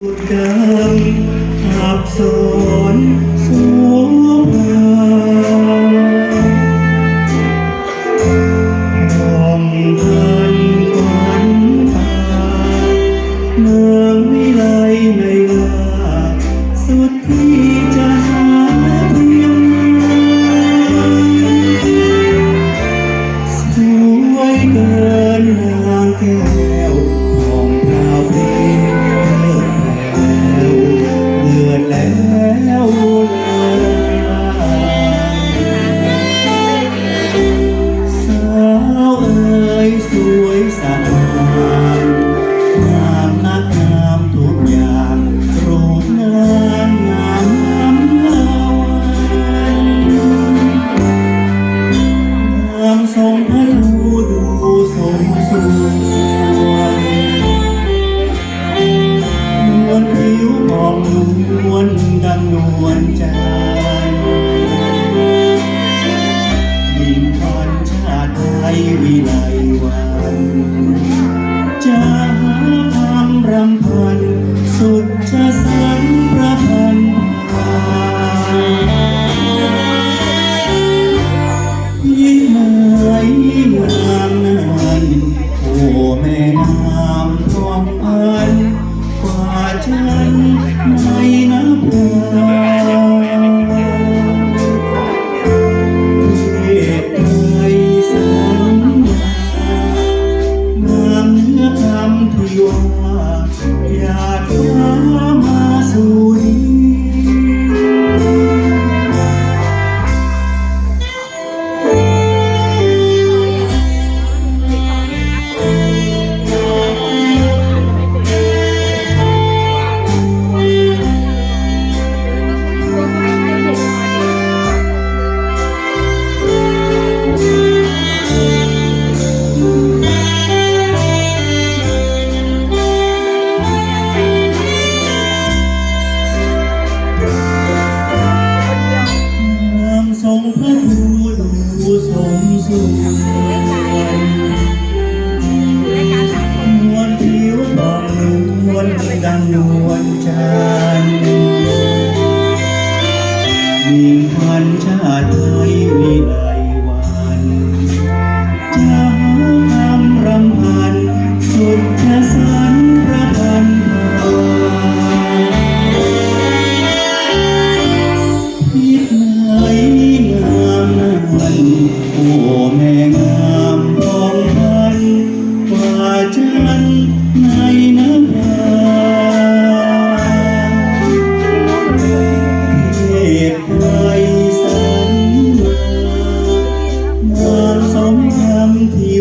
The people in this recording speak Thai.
ดดำหับสอนสวมงามลมพันควันตาเมืองวิไลในลาสุดที ดังนวลจันทร์ยิ่งทอนชาติไทยวิไลวันจะหาทางรำพัน tanto João e đời thì